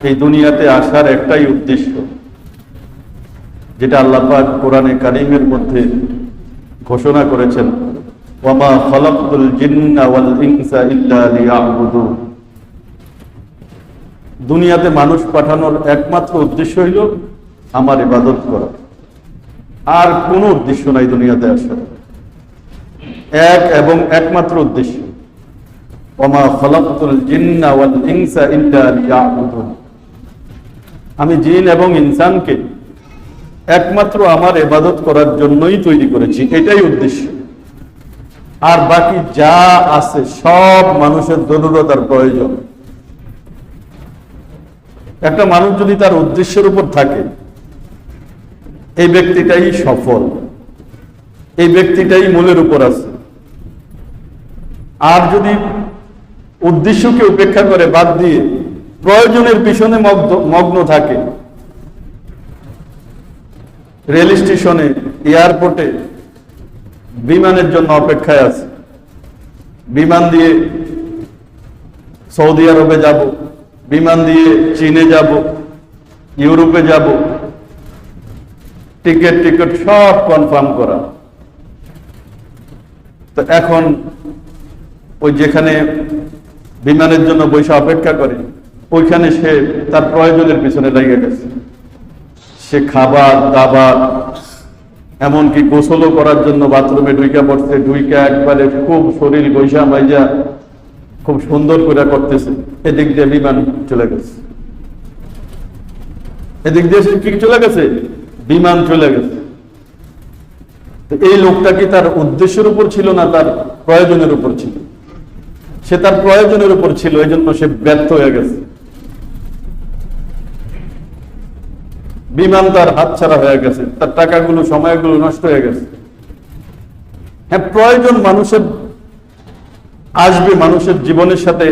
এই দুনিয়াতে আসার একটাই উদ্দেশ্য, যেটা আল্লাহ পাক কোরআনে কারিমের মধ্যে ঘোষণা করেছেন, ওয়ামা জিন্না ওয়াল ইনসা ইল্লা লিয়াবুদুন দুনিয়াতে মানুষ পাঠানোর একমাত্র উদ্দেশ্য হইল আমার ইবাদত করা। আর কোনো উদ্দেশ্য নাই দুনিয়াতে আসার। এক এবং একমাত্র উদ্দেশ্য ওমা খলাকতুল জিন্না ওয়াল ইনসা ইল্লা লিয়াবুদুন। আমি জিন এবং ইনসানকে একমাত্র আমার ইবাদত করার জন্যই তৈরি করেছি, এটাই উদ্দেশ্য। আর বাকি যা আছে সব মানুষের জরুরতার প্রয়োজন। একটা মানুষ যদি তার উদ্দেশ্যের উপর থাকে, এই ব্যক্তিটাই সফল, এই ব্যক্তিটাই মূলের উপর আছে। আর যদি উদ্দেশ্যকে উপেক্ষা করে বাদ দিয়ে প্রয়োজনের পিছনে মগ্ন থাকে। রেল স্টেশনে, এয়ারপোর্টে বিমানের জন্য অপেক্ষায় আছে। বিমান দিয়ে সৌদি আরবে যাব, বিমান দিয়ে চীনে যাব, ইউরোপে যাব। টিকিট টিকিট সব কনফার্ম করা। তো এখন ওই যেখানে বিমানের জন্য বৈশা অপেক্ষা করে ওইখানে সে তার প্রয়োজনের পিছনে লেগে গেছে। সে খাবার, দাবার, এমনকি গোসলও করার জন্য বাথরুমে ঢুইকা পড়ছে, ঢুইকা একবারে খুব শরীর বৈশা মাইজা, খুব সুন্দর করে করতেছে। এদিক দিয়ে বিমান চলে গেছে। এদিক দিয়ে কি চলে গেছে? বিমান চলে গেছে। এই লোকটা কি তার উদ্দেশ্যের উপর ছিল না তার প্রয়োজনের উপর ছিল? সে তার প্রয়োজনের উপর ছিল এই জন্য সে ব্যর্থ হয়ে গেছে। বিমান তার হাতছাড়া হয়ে গেছে। তার টাকাগুলো, সময়গুলো নষ্ট হয়ে গেছে। হ্যাঁ প্রয়োজন মানুষের, আসবে মানুষের জীবনের সাথে।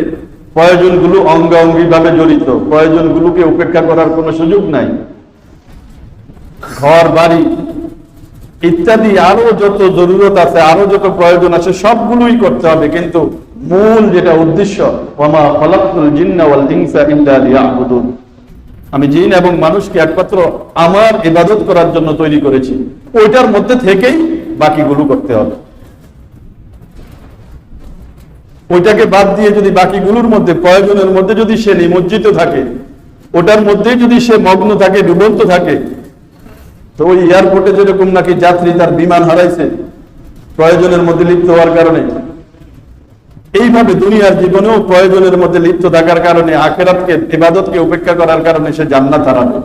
প্রয়োজনগুলো অঙ্গাঙ্গি ভাবে জড়িত। প্রয়োজনগুলোকে উপেক্ষা করার কোনো সুযোগ নাই। ঘর, বাড়ি ইত্যাদি আরও যত জরুরত আছে, আরও যত প্রয়োজন আছে, সবগুলোই করতে হবে। কিন্তু মূল যেটা উদ্দেশ্য জিন্না ওয়াল ইনসা আমি জিন এবং মানুষকে একমাত্র আমার ইবাদত করার জন্য তৈরি করেছি। ওইটার মধ্যে থেকেই বাকিগুলো করতে হবে। ওইটাকে বাদ দিয়ে যদি বাকিগুলোর মধ্যে, প্রয়োজনের মধ্যে যদি সে নিমজ্জিত থাকে, ওটার মধ্যেই যদি সে মগ্ন থাকে, ডুবন্ত থাকে, তো ওই এয়ারপোর্টে যেরকম নাকি যাত্রী তার বিমান হারাইছে, প্রয়োজনের মধ্যে লিপ্ত হওয়ার কারণে এইভাবে দুনিয়ার জীবনেও প্রয়োজনের মধ্যে লিপ্ত থাকার কারণে আখেরাতকে, ইবাদতকে উপেক্ষা করার কারণে সে জান্নাত হারাবে।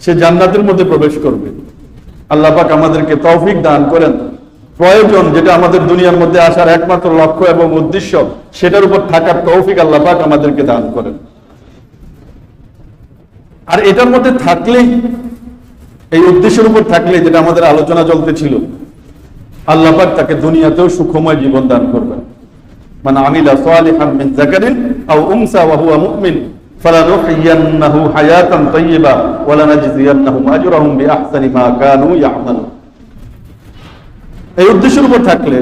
সে জান্নাতের মধ্যে প্রবেশ করবে। আল্লাহ পাক আমাদেরকে তৌফিক দান করেন। প্রয়োজন যেটা আমাদের দুনিয়ার মধ্যে আসার একমাত্র লক্ষ্য এবং উদ্দেশ্য, সেটার উপর থাকার তৌফিক আল্লাহ পাক আমাদেরকে দান করেন। আর এটার মধ্যে থাকলেই, এই উদ্দেশ্যের উপর থাকলে যেটা আমাদের আলোচনা চলতেছিল আল্লাহ পাক তাকে দুনিয়াতেও সুখময় জীবন দান করবেন। মানে আমিলা সালিহান মিন যাকারিন আও উনসা ওয়া হুয়া মুমিন। ফালানুহইয়ান্নাহু হায়াতান তাইয়্যিবা ওয়া লানাজজিয়ান্নাহুম আজরাহুম বিআহসানি মা কানু ইয়ামালুন। এই উদ্দেশ্যের উপর থাকলে,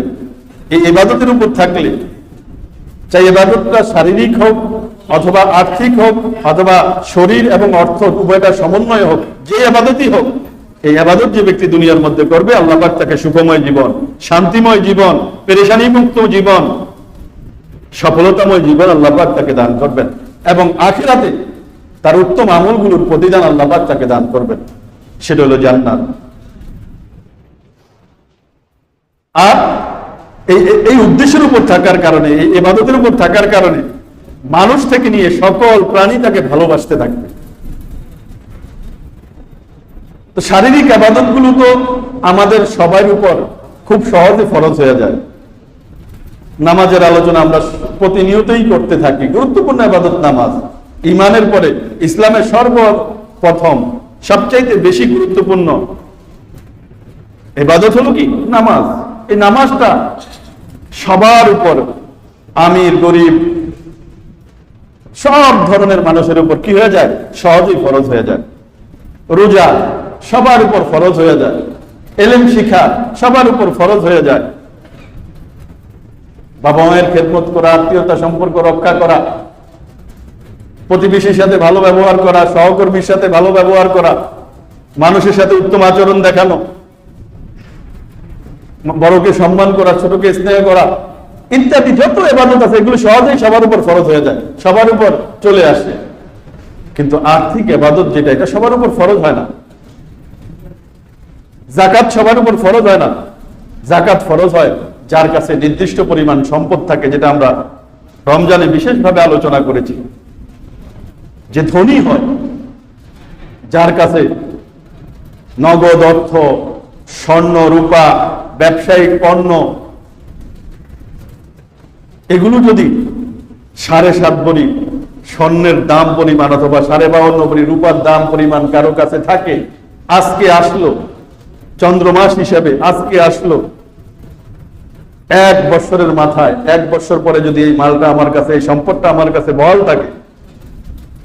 এই ইবাদতের উপর থাকলে, চাই ইবাদতটা শারীরিক হোক অথবা আর্থিক হোক অথবা শরীর এবং অর্থ উভয়টা সমন্বয় হোক, যে ইবাদতই হোক এই আবাদত যে ব্যক্তি দুনিয়ার মধ্যে করবে, আল্লাহ পাক তাকে সুখময় জীবন, শান্তিময় জীবন পেরেশানি মুক্ত জীবন, সফলতাময় জীবন আল্লাহ পাক তাকে দান করবেন। এবং আখিরাতে তার উত্তম আমলগুলোর প্রতিদান আল্লাহ পাক তাকে দান করবেন। সেটা হলো জান্নাত। আর এই এই উদ্দেশ্যের উপর থাকার কারণে, এই এবাদতের উপর থাকার কারণে মানুষ থেকে নিয়ে সকল প্রাণী তাকে ভালোবাসতে থাকবে। তো শারীরিক আবাদতগুলো তো আমাদের সবার উপর খুব সহজে ফরজ হয়ে যায়। নামাজের আলোচনা আমরা প্রতিনিয়তই করতে থাকি। গুরুত্বপূর্ণ আবাদত নামাজ। ইমানের পরে ইসলামের সর্ব সর্বপ্রথম, সবচাইতে বেশি গুরুত্বপূর্ণ এবাদত হলো কি? নামাজ। এই নামাজটা সবার উপর, আমির, গরিব, সব ধরনের মানুষের উপর কি হয়ে যায়? সহজেই ফরজ হয়ে যায়। রোজা সবার উপর ফরজ হয়ে যায়। এলেম শিখা সবার উপর ফরজ হয়ে যায়। বাবা মায়ের খেদমত করা, আত্মীয়তা সম্পর্ক রক্ষা করা, প্রতিবেশীর সাথে ভালো ব্যবহার করা, সহকর্মীর সাথে ভালো ব্যবহার করা, মানুষের সাথে উত্তম আচরণ দেখানো, বড়কে সম্মান করা, ছোটকে স্নেহ করা, ইত্যাদি যত এবাদত আছে, এগুলো সহজেই সবার উপর ফরজ হয়ে যায়, সবার উপর চলে আসে। কিন্তু আর্থিক এবাদত যেটা, এটা সবার উপর ফরজ হয় না। জাকাত সবার উপর ফরজ হয় না। জাকাত ফরজ হয় যার কাছে নির্দিষ্ট পরিমাণ সম্পদ থাকে, যেটা আমরা রমজানে বিশেষভাবে আলোচনা করেছি। যে ধনী হয়, যার কাছে নগদ অর্থ, স্বর্ণ, রূপা, ব্যবসায়িক পণ্য, এগুলো যদি সাড়ে সাত বড়ি স্বর্ণের দাম পরিমাণ অথবা সাড়ে বাউন্ন বড়ি রূপার দাম পরিমাণ কারও কাছে থাকে, আজকে আসলো। চন্দ্রমাস হিসাবে আজকে আসলো। এক বছরের মাথায়, এক বছর পরে যদি এই মালটা আমার কাছে, এই সম্পদটা আমার কাছে বহাল থাকে,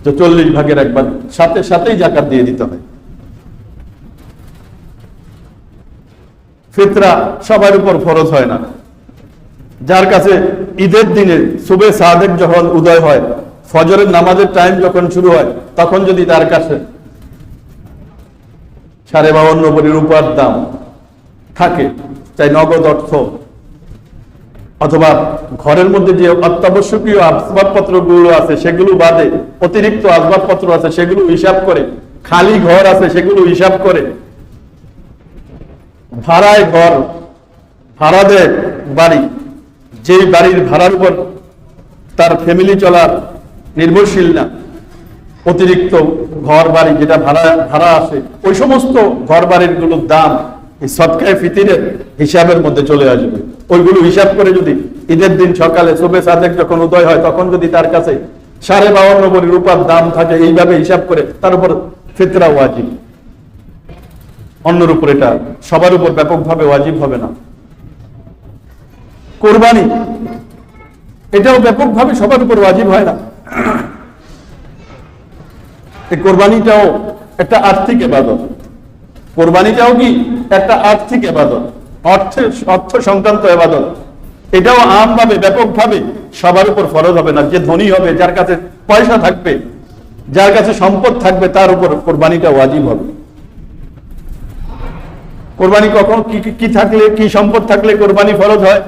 তো চল্লিশ ভাগের একবার সাথে সাথেই জাকাত দিয়ে দিতে হয়। ফিতরা সবার উপর ফরজ হয় না। যার কাছে ঈদের দিনে সুবে সাদেক যখন উদয় হয় ফজরের নামাজের টাইম যখন শুরু হয়, তখন যদি তার কাছে সাড়ে বাউন্ন কোটি রূপার দাম থাকে, চাই নগদ অর্থ, অথবা ঘরের মধ্যে যে অত্যাবশ্যকীয় আসবাবপত্রগুলো আছে, সেগুলো বাদে অতিরিক্ত আসবাবপত্র আছে, সেগুলো হিসাব করে, খালি ঘর আছে, সেগুলো হিসাব করে, ভাড়ায় ঘর ভাড়া দেয় বাড়ি, যেই বাড়ির ভাড়ার উপর তার ফ্যামিলি চলার নির্ভরশীল না। অতিরিক্ত ঘর বাড়ি যেটা ভাড়া ভাড়া আসে, ওই সমস্ত ঘর বাড়িরগুলোর দাম এই সৎকায় ফিতিরের হিসাবের মধ্যে চলে আসবে। ওইগুলো হিসাব করে যদি ঈদের দিন সকালে শোবে সাদেক যখন উদয় হয়, তখন যদি তার কাছে সাড়ে বাউন্ন কোটি রূপার দাম থাকে, এইভাবে হিসাব করে তার উপর ফিতরা ওয়াজিব। অন্যের উপর এটা, সবার উপর ব্যাপকভাবে ওয়াজিব হবে না। কোরবানি, এটাও ব্যাপকভাবে সবার উপর ওয়াজিব হয় না। এই কোরবানিটাও একটা আর্থিক এবাদত। কোরবানিটাও কি একটা আর্থিক এবাদত? অর্থের, অর্থ সংক্রান্ত এবাদত। এটাও আমভাবে, ব্যাপকভাবে সবার উপর ফরজ হবে না। যে ধনী হবে, যার কাছে পয়সা থাকবে, যার কাছে সম্পদ থাকবে, তার উপর কোরবানিটা ওয়াজিব হবে। কোরবানি কখন, কি, কি- কি থাকলে, কি সম্পদ থাকলে কোরবানি ফরজ হয়?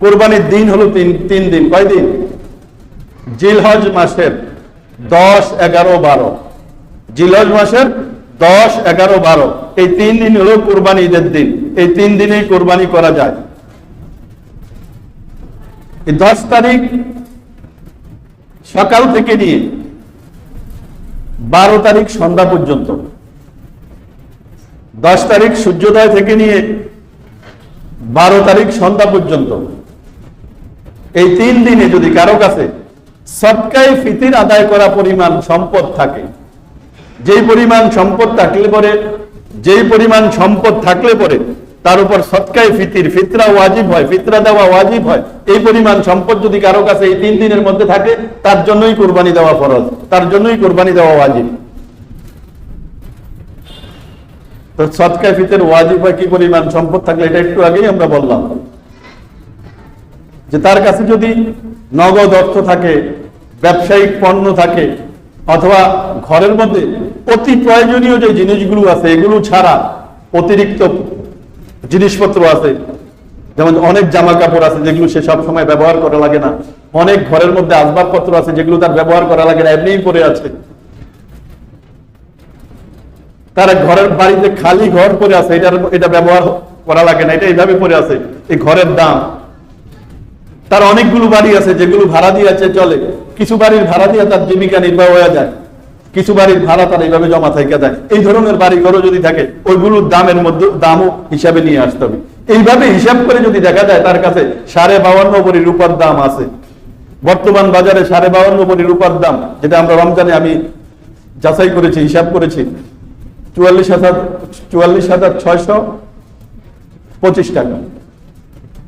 কোরবানির দিন হলো তিন তিন দিন। কয় দিন? জিলহজ মাসের দশ, এগারো, বারো। জিলহজ মাসের দশ, এগারো, বারো। এই তিন দিন হলো কোরবানি ঈদের দিন। এই তিন দিনেই কোরবানি করা যায়। এই দশ তারিখ সকাল থেকে নিয়ে বারো তারিখ সন্ধ্যা পর্যন্ত। দশ তারিখ সূর্যোদয় থেকে নিয়ে বারো তারিখ সন্ধ্যা পর্যন্ত। এই তিন দিনে যদি কারও কাছে সৎকায় ফিতির আদায় করা পরিমাণ সম্পদ থাকে, যেই পরিমাণ সম্পদ থাকলে পরে, যেই পরিমাণ সম্পদ থাকলে পরে তার উপর সৎকায় ফিতির, ফিতরা ওয়াজিব হয়, ফিতরা দেওয়া ওয়াজিব হয়, এই পরিমাণ সম্পদ যদি কারও কাছে এই তিন দিনের মধ্যে থাকে, তার জন্যই কোরবানি দেওয়া ফরজ, তার জন্যই কোরবানি দেওয়া ওয়াজিব। তো সৎকায় ফিতের ওয়াজিব হয় কি পরিমাণ সম্পদ থাকলে এটা একটু আগেই আমরা বললাম। যে তার কাছে যদি নগদ অর্থ থাকে, ব্যবসায়িক পণ্য থাকে, অথবা ঘরের মধ্যে অতি প্রয়োজনীয় যে জিনিসগুলো আছে, এগুলো ছাড়া অতিরিক্ত জিনিসপত্র আছে, যেমন অনেক জামা কাপড় আছে যেগুলো সে সব সময় ব্যবহার করা লাগে না, অনেক ঘরের মধ্যে আসবাবপত্র আছে যেগুলো তার ব্যবহার করা লাগে না, এমনিই পড়ে আছে। তার ঘরের বাড়িতে খালি ঘর পরে আছে, এটার এটা ব্যবহার করা লাগে না, এটা এইভাবে পরে আছে। এই ঘরের দাম তার অনেকগুলো বাড়ি আছে, যেগুলো ভাড়া দিয়ে আছে চলে। কিছু বাড়ির ভাড়া দিয়ে তার জীবিকা নির্বাহ হয়ে যায়। কিছু বাড়ির ভাড়া তার এইভাবে জমা থেকে যায় এই ধরনের বাড়ি ঘরও যদি থাকে, ওইগুলোর দামের মধ্যে দামও হিসাবে নিয়ে আসতে হবে। এইভাবে হিসাব করে যদি দেখা যায় তার কাছে সাড়ে বাউন্ন কোটি রূপার দাম আছে। বর্তমান বাজারে সাড়ে বাউন্ন কোটি রূপার দাম, যেটা আমরা রমজানে আমি যাচাই করেছি, হিসাব করেছি, চুয়াল্লিশ হাজার চুয়াল্লিশ হাজার ছয়শো পঁচিশ টাকা।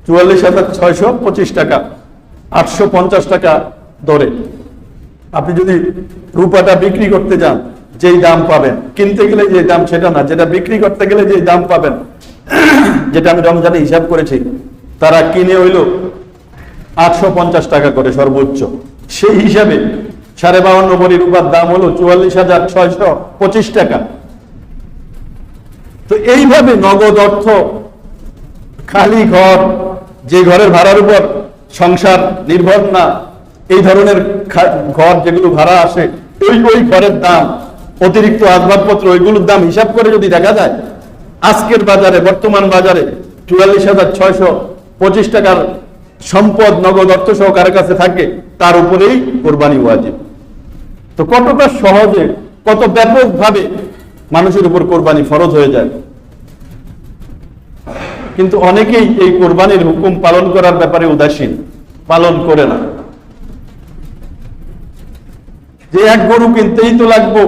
চুয়াল্লিশ হাজার ছয়শো পঁচিশ টাকা, আটশো পঞ্চাশ টাকা দরে। আপনি যদি রূপাটা বিক্রি করতে যান, যেই দাম পাবেন, কিনতে গেলে যে দাম সেটা না, যেটা বিক্রি করতে গেলে যে দাম পাবেন, যেটা আমি রমজানে হিসাব করেছি, তারা কিনে হইল আটশো পঞ্চাশ টাকা করে সর্বোচ্চ। সেই হিসাবে সাড়ে বাউন্ন ভরি রূপার দাম হলো চুয়াল্লিশ হাজার ছয়শো পঁচিশ টাকা। তো এইভাবে নগদ অর্থ, খালি ঘর যে ঘরের ভাড়ার উপর সংসার নির্ভর না, এই ধরনের ঘর যেগুলো ভাড়া আসে, ওই ওই ঘরের দাম, অতিরিক্ত আসবাবপত্র, ওইগুলোর দাম হিসাব করে যদি দেখা যায়, আজকের বাজারে, বর্তমান বাজারে চুয়াল্লিশ হাজার ছয়শো পঁচিশ টাকার সম্পদ, নগদ অর্থ সহ কারও কাছে থাকে, তার উপরেই কোরবানি ওয়াজিব। তো কতটা সহজে, কত ব্যাপকভাবে মানুষের উপর কোরবানি ফরজ হয়ে যায়? কিন্তু অনেকেই এই কোরবানির হুকুম পালন করার ব্যাপারে উদাসীন। পালন করে না। যে এক গরু কিনতেই তো লাগবো,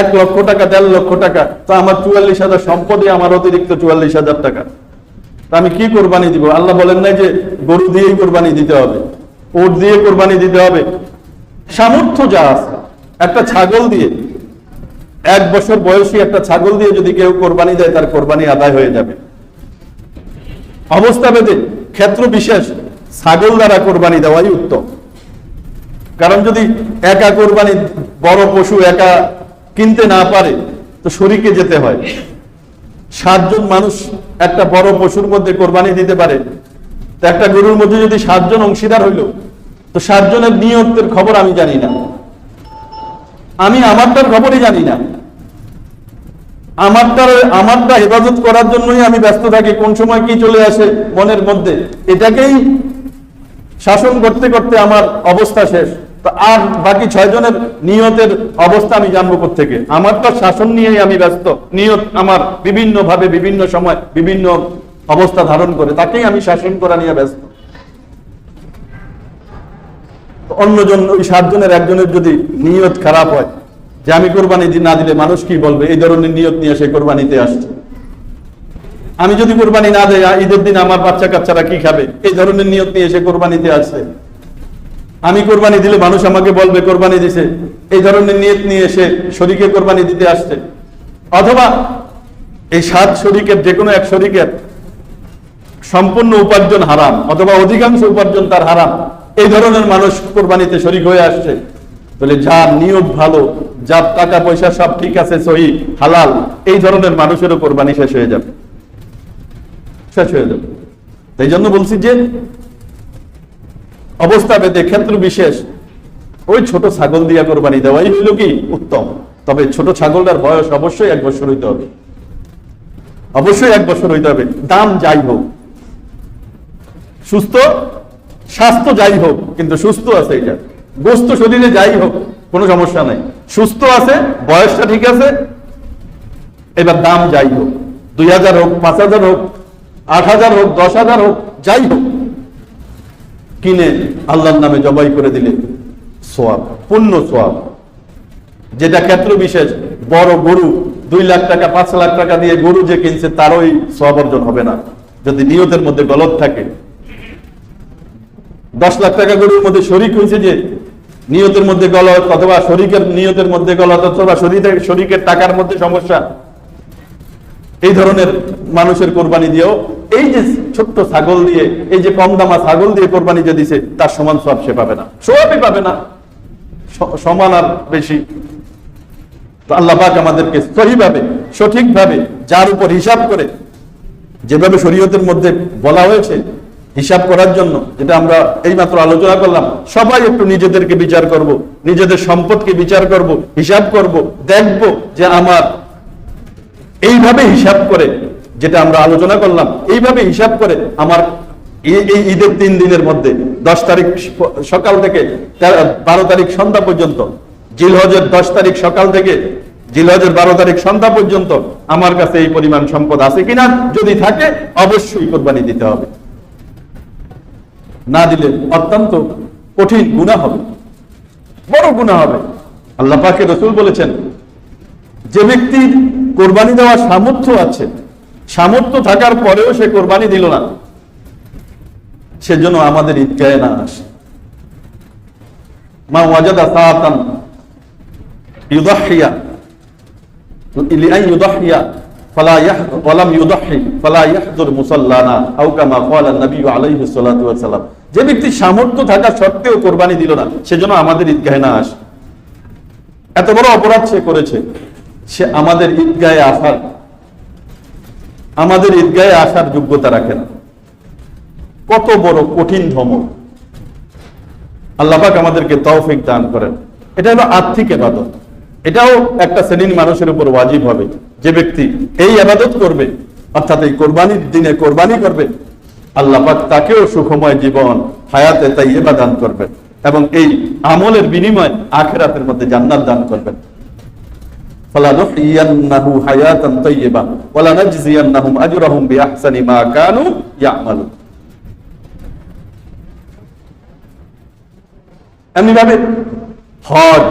এক লক্ষ টাকা, দেড় লক্ষ টাকা, তা আমার চুয়াল্লিশ হাজার সম্পদে আমার অতিরিক্ত চুয়াল্লিশ হাজার টাকা। তা আমি কি কোরবানি দিব? আল্লাহ বলেন নাই যে গরু দিয়েই কোরবানি দিতে হবে, ওট দিয়ে কোরবানি দিতে হবে। সামর্থ্য যা আছে, একটা ছাগল দিয়ে, এক বছর বয়সী একটা ছাগল দিয়ে যদি কেউ কোরবানি দেয়, তার কোরবানি আদায় হয়ে যাবে। অবস্থা ভেদে ক্ষেত্র বিশেষ ছাগল দ্বারা কোরবানি দেওয়াই উত্তম। কারণ যদি একা কোরবানি বড় পশু একা কিনতে না পারে, তো শরীকে যেতে হয়। সাতজন মানুষ একটা বড় পশুর মধ্যে কোরবানি দিতে পারে, তো একটা গরুর মধ্যে যদি সাতজন অংশীদার হইল, তো সাতজনের নিয়তের খবর আমি জানি না। আমি আমারটার খবরই জানি না। আমারটার, আমারটা হেফাজত করার জন্যই আমি ব্যস্ত থাকি, কোন সময় কি চলে আসে মনের মধ্যে। এটাকেই শাসন করতে করতে আমার অবস্থা শেষ। তো আর বাকি ছয় জনের নিয়তের অবস্থা আমি জানব থেকে আমারটা শাসন নিয়েই আমি ব্যস্ত। নিয়ত আমার বিভিন্ন ভাবে বিভিন্ন সময়, বিভিন্ন অবস্থা ধারণ করে। তাকেই আমি শাসন করা নিয়ে ব্যস্ত। তো অন্যজন, ওই সাতজনের, একজনের যদি নিয়ত খারাপ হয় যে আমি কোরবানি না দিলে মানুষ কি বলবে? এই ধরনের নিয়ত নিয়ে সে কোরবানিতে আসছে। আমি যদি কোরবানি না দেয় ঈদের দিন আমার বাচ্চা কাচ্চারা কি খাবে? এই ধরনের নিয়ত নিয়ে সে কোরবানিতে আসছে। আমি কোরবানি দিলে মানুষ আমাকে বলবে, কোরবানি দিছে। এই ধরনের নিয়ত নিয়ে এসে শরীকে কোরবানি দিতে আসছে। অথবা এই সাত শরিকের যে কোনো এক শরিকের সম্পূর্ণ উপার্জন হারাম, অথবা অধিকাংশ উপার্জন তার হারাম। এই ধরনের মানুষ কোরবানিতে শরিক হয়ে আসছে। বলে যার নিয়ত ভালো যার টাকা, পয়সা, সব ঠিক আছে, সহি, হালাল। এই ধরনের মানুষেরও কোরবানি শেষ হয়ে যাবে। শেষ হয়ে যাবে। এই জন্য বলছি যে, অবস্থা ভেদে ক্ষেত্র বিশেষ, ওই ছোট ছাগল দিয়া কোরবানি দেওয়াই হইল কি? উত্তম। তবে ছোট ছাগলটার বয়স অবশ্যই এক বছর হইতে হবে। অবশ্যই এক বছর হইতে হবে। দাম যাই হোক। সুস্থ, স্বাস্থ্য যাই হোক, কিন্তু সুস্থ আছে এটা। গোস্ত শরীরে যাই হোক। কোনো সমস্যা নাই। সুস্থ আছে, বয়সটা ঠিক আছে। এবার দাম যাই হোক, দুই হাজার হোক, পাঁচ হাজার হোক, আট হাজার হোক, দশ হাজার হোক, যাই হোক। কিনে আল্লাহর নামে জবাই করে দিলে সোয়াব, পূর্ণ সোয়াব। যেটা ক্ষেত্র বিশেষ, বড় গরু, দুই লাখ টাকা, পাঁচ লাখ টাকা দিয়ে গরু যে কিনছে তারই সোয়াব অর্জন হবে না। যদি নিয়তের মধ্যে গলত থাকে। দশ লাখ টাকা গরুর মধ্যে শরিক হয়েছে যে নিয়তের মধ্যে গলত অথবা শরিকের নিয়তের মধ্যে গলত অথবা শরিকের টাকার মধ্যে সমস্যা। এই ধরনের মানুষের কোরবানি দিয়েও এই যে ছোট্ট ছাগল দিয়ে, এই যে কম দামা ছাগল দিয়ে কোরবানি যে দিছে, তার সমান সব সে পাবে না। সবই পাবে না। সমান আর বেশি। তো আল্লাহ পাক আমাদেরকে সহিভাবে, সঠিকভাবে, যার উপর হিসাব করে, যেভাবে শরীয়তের মধ্যে বলা হয়েছে হিসাব করার জন্য, যেটা আমরা এইমাত্র আলোচনা করলাম, সবাই একটু নিজেদেরকে বিচার করব, নিজেদের সম্পদকে বিচার করব, হিসাব করব, দেখব যে আমার এইভাবে হিসাব করে, যেটা আমরা আলোচনা করলাম, এইভাবে হিসাব করে আমার এই এই ঈদের তিন দিনের মধ্যে, দশ তারিখ সকাল থেকে বারো তারিখ সন্ধ্যা পর্যন্ত, জিলহজের দশ তারিখ সকাল থেকে, জিলহজের বারো তারিখ সন্ধ্যা পর্যন্ত আমার কাছে এই পরিমাণ সম্পদ আছে কিনা, যদি থাকে, অবশ্যই কোরবানি দিতে হবে। না দিলে অত্যন্ত কঠিন গুণা হবে। বড় গুণা হবে। আল্লাহ পাকে রসুল বলেছেন, যে ব্যক্তির কোরবানি দেওয়ার সামর্থ্য আছে, সামর্থ্য থাকার পরেও সে কোরবানি দিল না, সেজন্য আমাদের ঈদগাহে না আসে। মা ওয়াজাদা সাআতান ইউদাহিয়া ওয়াস সালাম যে ব্যক্তি সামর্থ্য থাকা সত্ত্বেও কোরবানি দিল না, সেজন্য আমাদের ঈদগাহে না আসে। এত বড় অপরাধ সে করেছে, সে আমাদের ঈদগাহে আসার, আমাদের ঈদগাহে আসার যোগ্যতা রাখে না। কত বড় কঠিন ধমক। আল্লাপাক আমাদেরকে তৌফিক দান করেন। এটা হলো আর্থিক এবাদত এটাও একটা শ্রেণির মানুষের উপর ওয়াজিব হবে যে ব্যক্তি এই আবাদত করবে, অর্থাৎ এই কোরবানির দিনে কোরবানি করবে আল্লাপাক তাকেও সুখময় জীবন, হায়াতে তাইয়েবা দান করবেন এবং এই আমলের বিনিময় আখেরাতের মধ্যে জান্নাত দান করবেন। এমনিভাবে হজ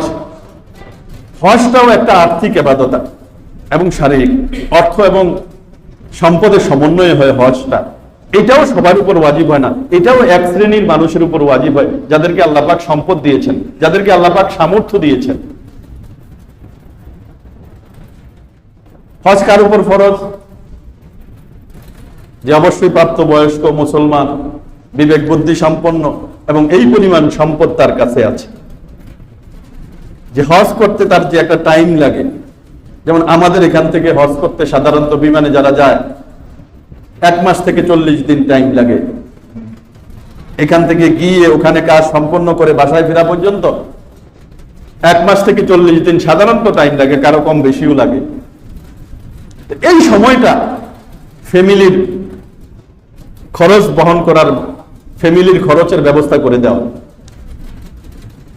একটা আর্থিক এবাদতা এবং শারীরিক। অর্থ এবং সম্পদের সমন্বয় হয় হজটা। এটাও সবার উপর ওয়াজিব হয় না। এটাও এক শ্রেণির মানুষের উপর ওয়াজিব হয়, যাদেরকে আল্লাপাক সম্পদ দিয়েছেন, যাদেরকে আল্লাপাক সামর্থ্য দিয়েছেন। হজ কার উপর ফরজ? যে অবশ্যই প্রাপ্ত বয়স্ক মুসলমান বিবেক বুদ্ধি সম্পন্ন এবং এই পরিমাণ সম্পদ তার কাছে আছে। যে হজ করতে তার যে একটা টাইম লাগে, যেমন আমাদের এখান থেকে হজ করতে সাধারণত বিমানে যারা যায় এক মাস থেকে চল্লিশ দিন টাইম লাগে। এখান থেকে গিয়ে ওখানে কাজ সম্পন্ন করে বাসায় ফেরা পর্যন্ত এক মাস থেকে চল্লিশ দিন সাধারণত টাইম লাগে, কারও কম বেশিও লাগে। এই সময়টা ফ্যামিলির খরচ বহন করার ফ্যামিলির খরচের ব্যবস্থা করে দেওয়া।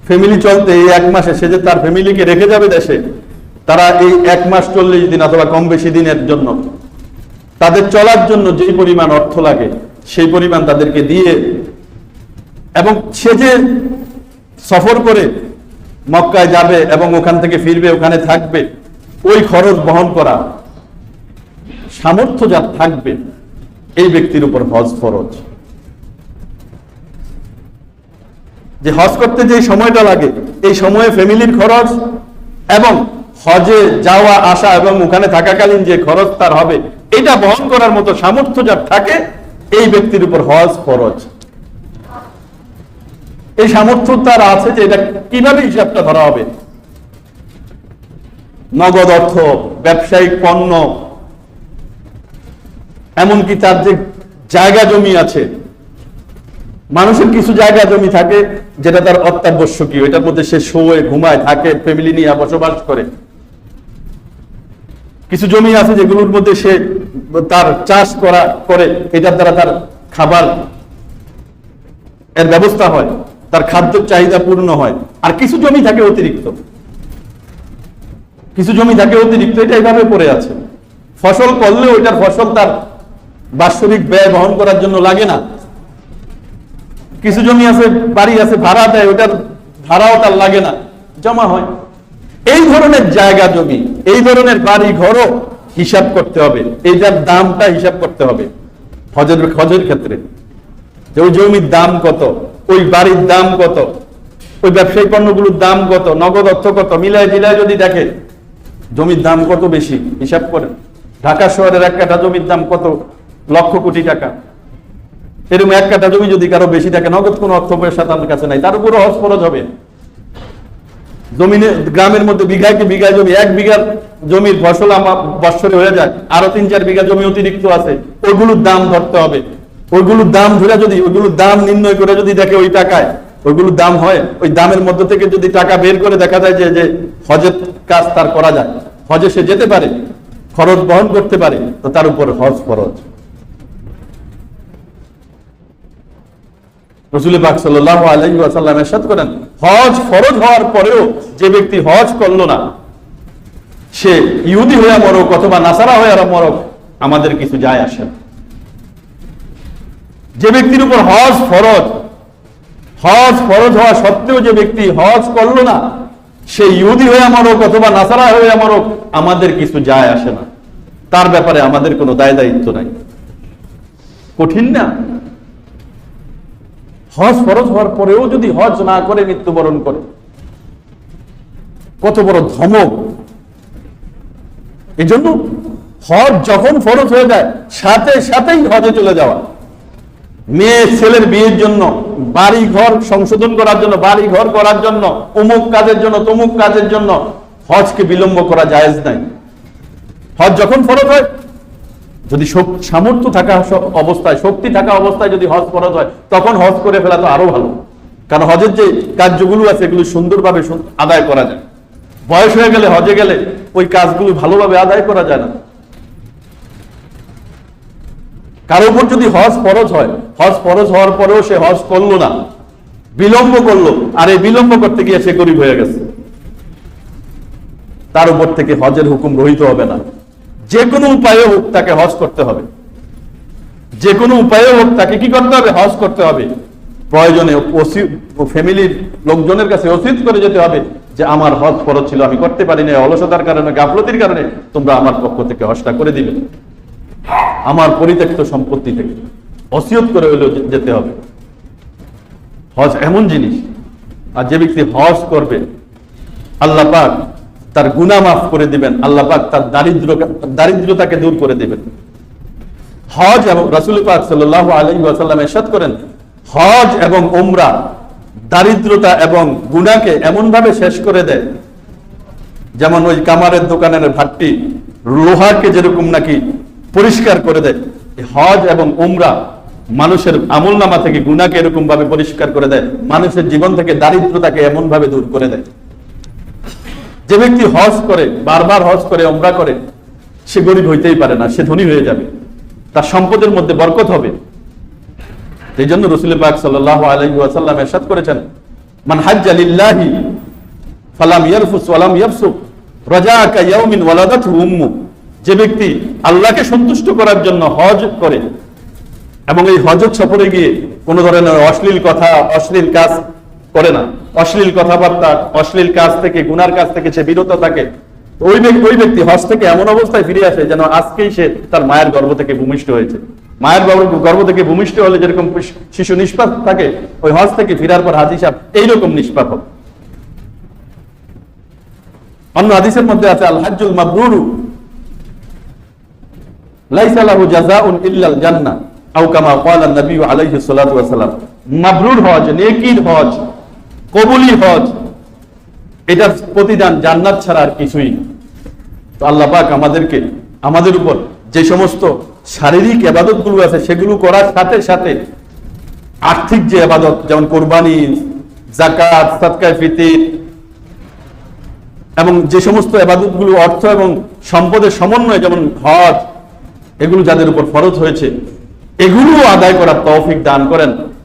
ফ্যামিলি চলতে এই এক মাসে সে যে তার ফ্যামিলিকে রেখে যাবে দেশে, তারা এই এক মাস চল্লিশ দিন অথবা কম বেশি দিনের জন্য তাদের চলার জন্য যেই পরিমাণ অর্থ লাগে, সেই পরিমাণ তাদেরকে দিয়ে এবং সে যে সফর করে মক্কায় যাবে এবং ওখান থেকে ফিরবে, ওখানে থাকবে, ওই খরচ বহন করা সামর্থ্য যা থাকবে, এই ব্যক্তির উপর হজ ফরজ। যে হজ করতে যে সময়টা লাগে, এই সময়ে ফ্যামিলির খরচ এবং হজে যাওয়া, আসা এবং ওখানে থাকাকালীন যে খরচ তার হবে এটা বহন করার মতো সামর্থ্য যার থাকে, এই ব্যক্তির উপর হজ ফরজ। এই সামর্থ্য তার আছে যে এটা কীভাবে হিসাবটা ধরা হবে? নগদ অর্থ, ব্যবসায়িক পণ্য, এমনকি তার যে জায়গা জমি আছে, মানুষের কিছু জায়গা জমি থাকে যেটা তার অত্যাবশ্যকীয়, এটার মধ্যে সে শোয়ে, ঘুমায়, থাকে ফ্যামিলি নিয়ে বসবাস করে। কিছু জমি আছে যেগুলোর মধ্যে সে তার চাষ করা করে, এটার দ্বারা তার খাবার এর ব্যবস্থা হয়, তার খাদ্যের চাহিদা পূর্ণ হয়। আর কিছু জমি থাকে অতিরিক্ত। কিছু জমি থাকে অতিরিক্ত, এটা এইভাবে পড়ে আছে। ফসল করলেও এটার ফসল তার বাৎসরিক ব্যয় বহন করার জন্য লাগে না। কিছু জমি আছে, বাড়ি আছে, ভাড়া দেয়, ওটার ভাড়াও তার লাগে না, জমা হয়। এই ধরনের জায়গা জমি এই ধরনের বাড়ি ঘরও হিসাব করতে হবে। এইটার দামটা হিসাব করতে হবে হজের হজের ক্ষেত্রে। যে ওই জমির দাম কত, ওই বাড়ির দাম কত, ওই ব্যবসায়ী পণ্যগুলোর দাম কত, নগদ অর্থ কত, মিলায় মিলায় যদি দেখে জমির দাম কত বেশি, হিসাব করেন। ঢাকা শহরের এক কাঠা জমির দাম কত, লক্ষ কোটি টাকা। এরকম এক কাঠা জমি যদি কারও বেশি থাকে, নগদ কোনো অর্থ পয়সা তার কাছে নাই, তার উপরও হজ হবে। জমিনে, গ্রামের মধ্যে বিঘায় কি বিঘা জমি? এক বিঘা জমির ফসল আমার বৎসরে হয়ে যায়। আরও তিন চার বিঘা জমি অতিরিক্ত আছে। ওইগুলোর দাম ধরতে হবে। ওইগুলোর দাম ধরে যদি, ওইগুলোর দাম নির্ণয় করে যদি দেখে ওই টাকায়, ওইগুলোর দাম হয়। ওই দামের মধ্যে থেকে যদি টাকা বের করে দেখা যায় যে যে হজের কাজ তার করা যায়। হজে সে যেতে পারে, খরচ বহন করতে পারে, তো তার উপর হজ ফরজ। ফরজ আমাদের কিছু যায় আসে যে ব্যক্তির উপর হজ ফরজ হজ ফরজ হওয়া সত্ত্বেও যে ব্যক্তি হজ করল না, সে ইহুদি হয়ে মরক অথবা নাসারা হয়ে মরক, আমাদের কিছু যায় আসে না। তার ব্যাপারে আমাদের কোনো দায় দায়িত্ব নাই। কঠিন না। হজ ফরজ হওয়ার পরেও যদি হজ না করে, মৃত্যুবরণ করে। কত বড় ধমক। এই জন্য হজ যখন ফরজ হয়ে যায়, সাথে সাথেই হজে চলে যাওয়া। মেয়ে, ছেলের বিয়ের জন্য বাড়ি ঘর সংশোধন করার জন্য বাড়ি ঘর করার জন্য, অমুক কাজের জন্য, তমুক কাজের জন্য হজকে বিলম্ব করা জায়েজ নাই। হজ যখন ফরজ হয় যদি সামর্থ্য থাকা অবস্থায়, শক্তি থাকা অবস্থায় যদি হজ ফরজ হয়, তখন হজ করে ফেলা তো আরও ভালো। কারণ হজের যে কার্যগুলো আছে, এগুলো সুন্দরভাবে আদায় করা যায়। বয়স হয়ে গেলে, হজে গেলে ওই কাজগুলো ভালোভাবে আদায় করা যায় না। কারও উপর যদি হজ ফরজ হয়, হজ ফরজ হওয়ার পরেও সে হজ করল না, বিলম্ব করল, আর এই বিলম্ব করতে গিয়ে সে গরিব হয়ে গেছে। তার উপর থেকে হজের হুকুম রহিত হবে না। যে কোনো উপায়ে হোক তাকে হজ করতে হবে। যে কোনো উপায়ে হোক তাকে কি করতে হবে? হজ করতে হবে। প্রয়োজনে ফ্যামিলির লোকজনের কাছে অসিত করে যেতে হবে যে, আমার হজ ফরজ ছিল, আমি করতে পারি না অলসতার কারণে, গাফলতির কারণে তোমরা আমার পক্ষ থেকে হজটা করে দিবে আমার পরিত্যক্ত সম্পত্তি থেকে অসিয়ত করে হলেও যেতে হবে। হজ এমন জিনিস। আর যে ব্যক্তি হজ করবে, আল্লাহ পাক তার গুনাহ মাফ করে দিবেন, আল্লাহ পাক তার দারিদ্র দারিদ্রতাকে দূর করে দিবেন। হজ এবং রাসুল পাক সাল্লাহ আলী ওয়াসাল্লাম এরশাদ করেন, হজ এবং ওমরা দারিদ্রতা এবং গুনাকে এমন ভাবে শেষ করে দেয়, যেমন ওই কামারের দোকানের ভাট্টি লোহাকে যেরকম নাকি পরিষ্কার করে দেয় হজ এবং উমরা মানুষের আমল নামা থেকে গুনাকে এরকম ভাবে পরিষ্কার করে দেয়, মানুষের জীবন থেকে দারিদ্রতাকে এমন ভাবে দূর করে দেয়। যে ব্যক্তি হজ করে, বারবার হজ করে ওমরা করে, সে গরিব হইতেই পারে না, সে ধনী হয়ে যাবে। তার সম্পদের মধ্যে বরকত হবে। এই জন্য রসুল পাক সাল্লাহ আলহি ওয়াসাল্লাম এরশাদ করেছেন, মান হাজ্জা লিল্লাহি ফালাম ইয়ারফুস ওয়ালাম ইয়াফসুক রাজাকা ইয়াউমিন ওয়ালাদাতহু উম্মু। যে ব্যক্তি আল্লাহকে সন্তুষ্ট করার জন্য হজ করে, এবং এই হজ সফরে গিয়ে কোন ধরনের অশ্লীল কথা, অশ্লীল কাজ করে না। অশ্লীল কথাবার্তা, অশ্লীল কাজ থেকে, গুনার কাজ থেকে সে বিরত থাকে, ওই ব্যক্তি ওই ব্যক্তি হজ থেকে এমন অবস্থায় ফিরে আসে যেন আজকেই সে তার মায়ের গর্ভ থেকে ভূমিষ্ঠ হয়েছে। মায়ের গর্ভ- থেকে ভূমিষ্ঠ হলে যেরকম শিশু নিষ্পাপ থাকে, ওই হজ থেকে ফিরার পর হাজি সাহেব এইরকম নিষ্পাপ হবে অন্য হাদিসের মধ্যে আছে, আল মাবরুরু লাইসা লাহু জাযাউন ইল্লাল জান্নাহ আও কামা ক্বালা নবী আলাইহি সাল্লাতু ওয়াসাল্লাম মাবরুর হজ, নেকির হজ কবুলি হজ এটার প্রতিদান জান্নাত ছাড়া আর কিছুই। তো আল্লাহ পাক আমাদেরকে, আমাদের উপর যে সমস্ত শারীরিক এবাদতগুলো আছে, সেগুলো করার সাথে সাথে আর্থিক যে এবাদত যেমন কোরবানি জাকাত সাদকায়ে ফিতির এবং যে সমস্ত এবাদতগুলো অর্থ এবং সম্পদের সমন্বয়, যেমন হজ, এগুলো যাদের উপর ফরজ হয়েছে এগুলো আদায় করার তৌফিক দান করেন